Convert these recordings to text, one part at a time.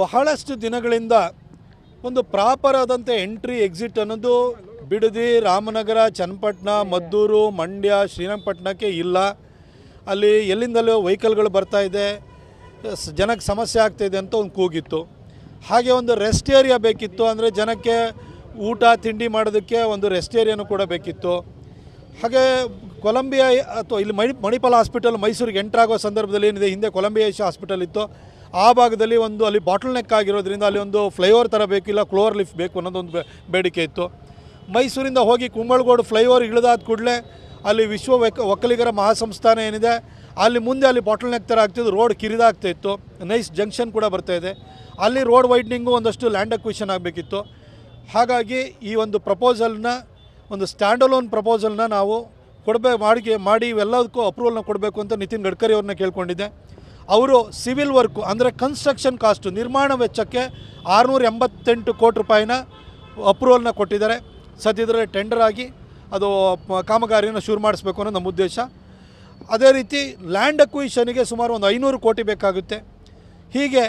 ಬಹಳಷ್ಟು ದಿನಗಳಿಂದ ಒಂದು ಪ್ರಾಪರ್ ಆದಂಥ ಎಂಟ್ರಿ, ಎಕ್ಸಿಟ್ ಅನ್ನೋದು ಬಿಡದಿ ರಾಮನಗರ, ಚನ್ನಪಟ್ಟಣ, ಮದ್ದೂರು, ಮಂಡ್ಯ, ಶ್ರೀರಂಗಪಟ್ಟಣಕ್ಕೆ ಇಲ್ಲ. ಅಲ್ಲಿ ಎಲ್ಲಿಂದಲೂ ವೆಹಿಕಲ್ಗಳು ಬರ್ತಾ ಇದೆ. ಜನಕ್ಕೆ ಸಮಸ್ಯೆ ಆಗ್ತಾಯಿದೆ ಅಂತ ಒಂದು ಕೂಗಿತ್ತು. ಹಾಗೆ ಒಂದು ರೆಸ್ಟ್ ಏರಿಯಾ ಬೇಕಿತ್ತು ಅಂದರೆ ಜನಕ್ಕೆ ಊಟ, ತಿಂಡಿ ಮಾಡೋದಕ್ಕೆ ಒಂದು ರೆಸ್ಟ್ ಏರಿಯಾನು ಕೂಡ ಬೇಕಿತ್ತು. ಹಾಗೆ ಕೊಲಂಬಿಯಾ, ಅಥವಾ ಇಲ್ಲಿ ಮಣಿ, ಮಣಿಪಾಲ್ ಹಾಸ್ಪಿಟಲ್ ಮೈಸೂರಿಗೆ ಎಂಟ್ರಾಗೋ ಸಂದರ್ಭದಲ್ಲಿ ಏನಿದೆ, ಹಿಂದೆ ಕೊಲಂಬಿಯಾ ಏಷ್ಯಾ ಹಾಸ್ಪಿಟಲ್ ಇತ್ತು. ಆ ಭಾಗದಲ್ಲಿ ಒಂದು ಅಲ್ಲಿ ಬಾಟಲ್ ನೆಕ್ ಆಗಿರೋದ್ರಿಂದ ಅಲ್ಲಿ ಒಂದು ಫ್ಲೈಓವರ್ ಥರ ಬೇಕಿಲ್ಲ ಕ್ಲೋವರ್ ಲಿಫ್ಟ್ ಬೇಕು ಅನ್ನೋದೊಂದು ಬೇಡಿಕೆ ಇತ್ತು. ಮೈಸೂರಿಂದ ಹೋಗಿ ಕುಂಬಳಗೋಡು ಫ್ಲೈಓವರ್ ಇಳಿದಾದ ಕೂಡಲೇ ಅಲ್ಲಿ ವಿಶ್ವ ಒಕ್- ಒಕ್ಕಲಿಗರ ಮಹಾಸಂಸ್ಥಾನ ಏನಿದೆ, ಅಲ್ಲಿ ಮುಂದೆ ಅಲ್ಲಿ ಬಾಟಲ್ ನೆಕ್ ಥರ ಆಗ್ತಿದ್ದು ರೋಡ್ ಕಿರಿದಾಗ್ತಾ ಇತ್ತು, ನೈಸ್ ಜಂಕ್ಷನ್ ಕೂಡ ಬರ್ತಾ ಇದೆ. ಅಲ್ಲಿ ರೋಡ್ ವೈಡ್ನಿಂಗು ಒಂದಷ್ಟು ಲ್ಯಾಂಡ್ ಅಕ್ವಿಷನ್ ಆಗಬೇಕಿತ್ತು. ಹಾಗಾಗಿ ಈ ಒಂದು ಪ್ರಪೋಸಲ್ನ, ಒಂದು ಸ್ಟ್ಯಾಂಡಲೋನ್ ಪ್ರಪೋಸಲ್ನ ನಾವು ಕೊಡಬೇಕು ಮಾಡಿ ಮಾಡಿ ಇವೆಲ್ಲದಕ್ಕೂ ಅಪ್ರೂವಲ್ನ ಕೊಡಬೇಕು ಅಂತ ನಿತಿನ್ ಗಡ್ಕರಿ ಅವ್ರನ್ನ ಕೇಳ್ಕೊಂಡಿದ್ದೆ. ಅವರು ಸಿವಿಲ್ ವರ್ಕು, ಅಂದರೆ ಕನ್ಸ್ಟ್ರಕ್ಷನ್ ಕಾಸ್ಟು ನಿರ್ಮಾಣ ವೆಚ್ಚಕ್ಕೆ ಆರುನೂರ ಎಂಬತ್ತೆಂಟು ಕೋಟಿ ರೂಪಾಯಿನ ಅಪ್ರೂವಲ್ನ ಕೊಟ್ಟಿದ್ದಾರೆ. ಸದ್ಯದಲ್ಲೇ ಟೆಂಡರ್ ಆಗಿ ಅದು ಕಾಮಗಾರಿಯನ್ನು ಶುರು ಮಾಡಿಸ್ಬೇಕು ಅನ್ನೋ ನಮ್ಮ ಉದ್ದೇಶ. ಅದೇ ರೀತಿ ಲ್ಯಾಂಡ್ ಅಕ್ವಿಷನಿಗೆ ಸುಮಾರು ಒಂದು ಐನೂರು ಕೋಟಿ ಬೇಕಾಗುತ್ತೆ. ಹೀಗೆ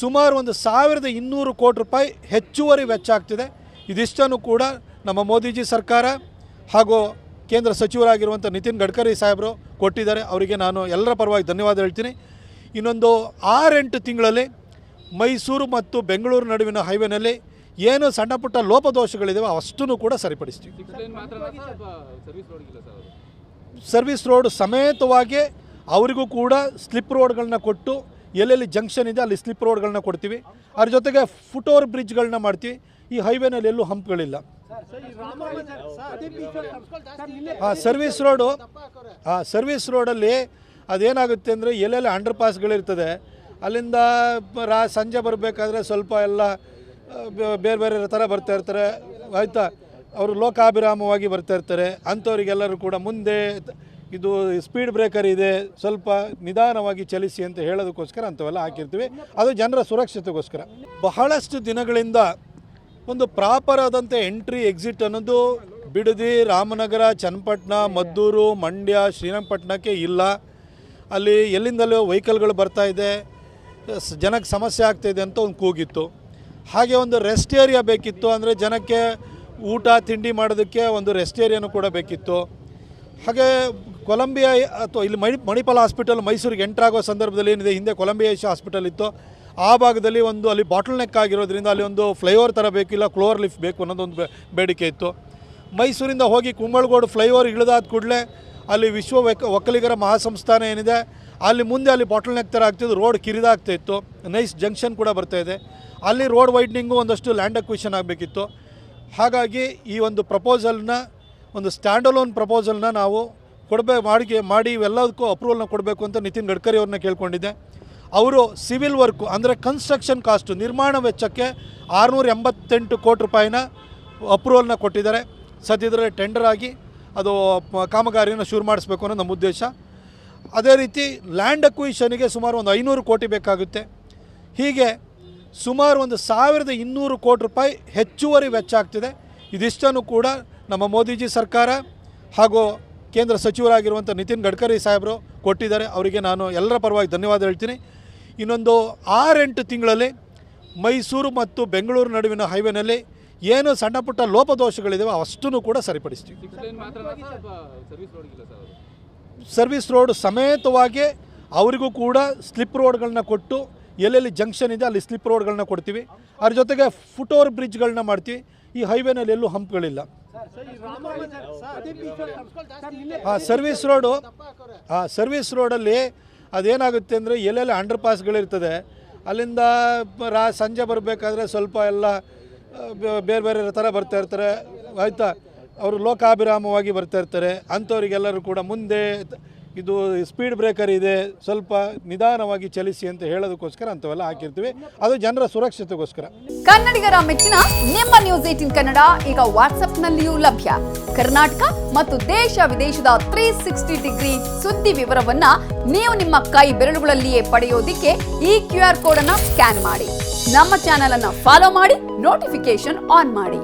ಸುಮಾರು ಒಂದು ಸಾವಿರದ ಇನ್ನೂರು ಕೋಟಿ ರೂಪಾಯಿ ಹೆಚ್ಚುವರಿ ವೆಚ್ಚ ಆಗ್ತಿದೆ. ಇದಿಷ್ಟನ್ನು ಕೂಡ ನಮ್ಮ ಮೋದಿಜಿ ಸರ್ಕಾರ ಹಾಗೂ ಕೇಂದ್ರ ಸಚಿವರಾಗಿರುವಂಥ ನಿತಿನ್ ಗಡ್ಕರಿ ಸಾಹೇಬರು ಕೊಟ್ಟಿದ್ದಾರೆ. ಅವರಿಗೆ ನಾನು ಎಲ್ಲರ ಪರವಾಗಿ ಧನ್ಯವಾದ ಹೇಳ್ತೀನಿ. ಇನ್ನೊಂದು ಆರೆಂಟು ತಿಂಗಳಲ್ಲಿ ಮೈಸೂರು ಮತ್ತು ಬೆಂಗಳೂರು ನಡುವಿನ ಹೈವೇನಲ್ಲಿ ಏನು ಸಣ್ಣ ಪುಟ್ಟ ಲೋಪದೋಷಗಳಿದಾವೆ ಅಷ್ಟನ್ನು ಕೂಡ ಸರಿಪಡಿಸ್ತೀವಿ. ಸರ್ವಿಸ್ ರೋಡ್ ಸಮೇತವಾಗಿ ಅವರಿಗೂ ಕೂಡ ಸ್ಲಿಪ್ ರೋಡ್ಗಳನ್ನ ಕೊಟ್ಟು ಎಲ್ಲೆಲ್ಲಿ ಜಂಕ್ಷನ್ ಇದೆ ಅಲ್ಲಿ ಸ್ಲಿಪ್ ರೋಡ್ಗಳನ್ನ ಕೊಡ್ತೀವಿ. ಅದ್ರ ಜೊತೆಗೆ ಫುಟ್ ಓವರ್ ಬ್ರಿಡ್ಜ್ಗಳನ್ನ ಮಾಡ್ತೀವಿ. ಈ ಹೈವೇನಲ್ಲಿ ಎಲ್ಲೂ ಹಂಪ್ಗಳಿಲ್ಲ ಹಾಂ ಸರ್ವಿಸ್ ರೋಡು. ಹಾಂ ಸರ್ವಿಸ್ ರೋಡಲ್ಲಿ ಅದೇನಾಗುತ್ತೆ ಅಂದರೆ ಎಲ್ಲೆಲ್ಲಿ ಅಂಡರ್ ಪಾಸ್ಗಳಿರ್ತದೆ ಅಲ್ಲಿಂದ ರಾ ಸಂಜೆ ಬರಬೇಕಾದ್ರೆ ಸ್ವಲ್ಪ ಎಲ್ಲ ಬೇರೆ ಬೇರೆ ಥರ ಬರ್ತಾ ಇರ್ತಾರೆ. ಆಯಿತಾ? ಅವರು ಲೋಕಾಭಿರಾಮವಾಗಿ ಬರ್ತಾ ಇರ್ತಾರೆ. ಅಂಥವ್ರಿಗೆಲ್ಲರೂ ಕೂಡ ಮುಂದೆ ಇದು ಸ್ಪೀಡ್ ಬ್ರೇಕರ್ ಇದೆ ಸ್ವಲ್ಪ ನಿಧಾನವಾಗಿ ಚಲಿಸಿ ಅಂತ ಹೇಳೋದಕ್ಕೋಸ್ಕರ ಅಂಥವೆಲ್ಲ ಹಾಕಿರ್ತೀವಿ. ಅದು ಜನರ ಸುರಕ್ಷತೆಗೋಸ್ಕರ. ಬಹಳಷ್ಟು ದಿನಗಳಿಂದ ಒಂದು ಪ್ರಾಪರ್ ಆದಂಥ ಎಂಟ್ರಿ ಎಕ್ಸಿಟ್ ಅನ್ನೋದು ಬಿಡದಿ. ರಾಮನಗರ, ಚನ್ನಪಟ್ಟಣ, ಮದ್ದೂರು, ಮಂಡ್ಯ, ಶ್ರೀರಂಗಪಟ್ಟಣಕ್ಕೆ ಇಲ್ಲ. ಅಲ್ಲಿ ಎಲ್ಲಿಂದಲೂ ವೆಹಿಕಲ್ಗಳು ಬರ್ತಾ ಇದೆ. ಜನಕ್ಕೆ ಸಮಸ್ಯೆ ಆಗ್ತಾಯಿದೆ ಅಂತ ಒಂದು ಕೂಗಿತ್ತು. ಹಾಗೆ ಒಂದು ರೆಸ್ಟ್ ಏರಿಯಾ ಬೇಕಿತ್ತು ಅಂದರೆ ಜನಕ್ಕೆ ಊಟ, ತಿಂಡಿ ಮಾಡೋದಕ್ಕೆ ಒಂದು ರೆಸ್ಟ್ ಏರಿಯಾನು ಕೂಡ ಬೇಕಿತ್ತು. ಹಾಗೆ ಕೊಲಂಬಿಯಾ ಅಥವಾ ಇಲ್ಲಿ ಮಣಿ ಮಣಿಪಾಲ್ ಹಾಸ್ಪಿಟಲ್ ಮೈಸೂರಿಗೆ ಎಂಟ್ರಾಗೋ ಸಂದರ್ಭದಲ್ಲಿ ಏನಿದೆ? ಹಿಂದೆ ಕೊಲಂಬಿಯಾ ಹಾಸ್ಪಿಟಲ್ ಇತ್ತು. ಆ ಭಾಗದಲ್ಲಿ ಒಂದು ಅಲ್ಲಿ ಬಾಟಲ್ ನೆಕ್ ಆಗಿರೋದ್ರಿಂದ ಅಲ್ಲಿ ಒಂದು ಫ್ಲೈಓವರ್ ಥರ ಬೇಕಿಲ್ಲ ಕ್ಲೋವರ್ ಲಿಫ್ಟ್ ಬೇಕು ಅನ್ನೋದೊಂದು ಬೇಡಿಕೆ ಇತ್ತು. ಮೈಸೂರಿಂದ ಹೋಗಿ ಕುಂಬಳಗೋಡು ಫ್ಲೈಓವರ್ ಇಳಿದಾದ ಕೂಡಲೇ ಅಲ್ಲಿ ವಿಶ್ವ ಒಕ್- ಒಕ್ಕಲಿಗರ ಮಹಾಸಂಸ್ಥಾನ ಏನಿದೆ, ಅಲ್ಲಿ ಮುಂದೆ ಅಲ್ಲಿ ಬಾಟಲ್ ನೆಕ್ ಥರ ಆಗ್ತಿದ್ದು, ರೋಡ್ ಕಿರಿದಾಗ್ತಾ ಇತ್ತು. ನೈಸ್ ಜಂಕ್ಷನ್ ಕೂಡ ಬರ್ತಾ ಇದೆ. ಅಲ್ಲಿ ರೋಡ್ ವೈಡ್ನಿಂಗು ಒಂದಷ್ಟು ಲ್ಯಾಂಡ್ ಅಕ್ವಿಷನ್ ಆಗಬೇಕಿತ್ತು. ಹಾಗಾಗಿ ಈ ಒಂದು ಪ್ರಪೋಸಲ್ನ, ಒಂದು ಸ್ಟ್ಯಾಂಡಲೋನ್ ಪ್ರಪೋಸಲ್ನ ನಾವು ಕೊಡಬೇಕು ಮಾಡಿ ಮಾಡಿ ಇವೆಲ್ಲದಕ್ಕೂ ಅಪ್ರೂವಲ್ನ ಕೊಡಬೇಕು ಅಂತ ನಿತಿನ್ ಗಡ್ಕರಿ ಅವ್ರನ್ನ ಕೇಳ್ಕೊಂಡಿದ್ದೆ. ಅವರು ಸಿವಿಲ್ ವರ್ಕು, ಅಂದರೆ ಕನ್ಸ್ಟ್ರಕ್ಷನ್ ಕಾಸ್ಟು ನಿರ್ಮಾಣ ವೆಚ್ಚಕ್ಕೆ ಆರುನೂರ ಎಂಬತ್ತೆಂಟು ಕೋಟಿ ರೂಪಾಯಿನ ಅಪ್ರೂವಲ್ನ ಕೊಟ್ಟಿದ್ದಾರೆ. ಸದ್ಯದಲ್ಲೇ ಟೆಂಡರ್ ಆಗಿ ಅದು ಕಾಮಗಾರಿಯನ್ನು ಶುರು ಮಾಡಿಸ್ಬೇಕು ಅನ್ನೋ ನಮ್ಮ ಉದ್ದೇಶ. ಅದೇ ರೀತಿ ಲ್ಯಾಂಡ್ ಅಕ್ವಿಷನಿಗೆ ಸುಮಾರು ಒಂದು ಐನೂರು ಕೋಟಿ ಬೇಕಾಗುತ್ತೆ. ಹೀಗೆ ಸುಮಾರು ಒಂದು ಸಾವಿರದ ಇನ್ನೂರು ಕೋಟಿ ರೂಪಾಯಿ ಹೆಚ್ಚುವರಿ ವೆಚ್ಚ ಆಗ್ತಿದೆ. ಇದಿಷ್ಟನ್ನು ಕೂಡ ನಮ್ಮ ಮೋದಿಜಿ ಸರ್ಕಾರ ಹಾಗೂ ಕೇಂದ್ರ ಸಚಿವರಾಗಿರುವಂಥ ನಿತಿನ್ ಗಡ್ಕರಿ ಸಾಹೇಬರು ಕೊಟ್ಟಿದ್ದಾರೆ. ಅವರಿಗೆ ನಾನು ಎಲ್ಲರ ಪರವಾಗಿ ಧನ್ಯವಾದ ಹೇಳ್ತೀನಿ. ಇನ್ನೊಂದು ಆರೆಂಟು ತಿಂಗಳಲ್ಲಿ ಮೈಸೂರು ಮತ್ತು ಬೆಂಗಳೂರು ನಡುವಿನ ಹೈವೇನಲ್ಲಿ ಏನು ಸಣ್ಣ ಪುಟ್ಟ ಲೋಪದೋಷಗಳಿದಾವೆ ಅಷ್ಟನ್ನು ಕೂಡ ಸರಿಪಡಿಸ್ತೀವಿ ಸರ್ವಿಸ್ ರೋಡ್ ಸಮೇತವಾಗಿ ಅವರಿಗೂ ಕೂಡ ಸ್ಲಿಪ್ ರೋಡ್ಗಳನ್ನ ಕೊಟ್ಟು ಎಲ್ಲೆಲ್ಲಿ ಜಂಕ್ಷನ್ ಇದೆ ಅಲ್ಲಿ ಸ್ಲಿಪ್ ರೋಡ್ಗಳನ್ನ ಕೊಡ್ತೀವಿ ಅದ್ರ ಜೊತೆಗೆ ಫುಟ್ ಓವರ್ ಬ್ರಿಡ್ಜ್ಗಳನ್ನ ಮಾಡ್ತೀವಿ ಈ ಹೈವೇನಲ್ಲಿ ಎಲ್ಲೂ ಹಂಪ್ಗಳಿಲ್ಲ ಹಾಂ ಸರ್ವಿಸ್ ರೋಡು ಹಾಂ ಸರ್ವಿಸ್ ರೋಡಲ್ಲಿ ಅದೇನಾಗುತ್ತೆ ಅಂದರೆ ಎಲ್ಲೆಲ್ಲಿ ಅಂಡರ್ ಪಾಸ್ಗಳಿರ್ತದೆ ಅಲ್ಲಿಂದ ರಾ, ಸಂಜೆ ಬರಬೇಕಾದ್ರೆ ಸ್ವಲ್ಪ ಎಲ್ಲ ಬೇರೆ ಬೇರೆ ಥರ ಬರ್ತಾ ಇರ್ತಾರೆ. ಆಯಿತಾ? ಅವರು ಲೋಕಾಭಿರಾಮವಾಗಿ ಬರ್ತಾ ಇರ್ತಾರೆ. ಅಂಥವ್ರಿಗೆಲ್ಲರೂ ಕೂಡ ಮುಂದೆ ಇದು ಸ್ಪೀಡ್ ಬ್ರೇಕರ್ ಇದೆ, ಸ್ವಲ್ಪ ನಿಧಾನವಾಗಿ ಚಲಿಸಿ ಅಂತ ಹೇಳೋದಕ್ಕೋಸ್ಕರ ಅಂತವೆಲ್ಲ ಹಾಕಿರ್ತೀವಿ. ಅದು ಜನರ ಸುರಕ್ಷತೆಗೋಸ್ಕರ. ಕನ್ನಡಿಗರ ಮೆಚ್ಚಿನ ನಿಮ್ಮ ನ್ಯೂಸ್ ಏಟಿನ್ ಕನ್ನಡ ಈಗ ವಾಟ್ಸ್ಆಪ್ನಲ್ಲಿಯೂ ಲಭ್ಯ. ಕರ್ನಾಟಕ ಮತ್ತು ದೇಶ ವಿದೇಶದ ತ್ರೀ ಸಿಕ್ಸ್ಟಿ ಡಿಗ್ರಿ ಸುದ್ದಿ ವಿವರವನ್ನ ನೀವು ನಿಮ್ಮ ಕೈ ಬೆರಳುಗಳಲ್ಲಿಯೇ ಪಡೆಯೋದಿಕ್ಕೆ ಈ ಕ್ಯೂ ಆರ್ ಕೋಡ್ ಅನ್ನ ಸ್ಕ್ಯಾನ್ ಮಾಡಿ. ನಮ್ಮ ಚಾನೆಲ್ ಅನ್ನ ಫಾಲೋ ಮಾಡಿ ನೋಟಿಫಿಕೇಶನ್ ಆನ್ ಮಾಡಿ.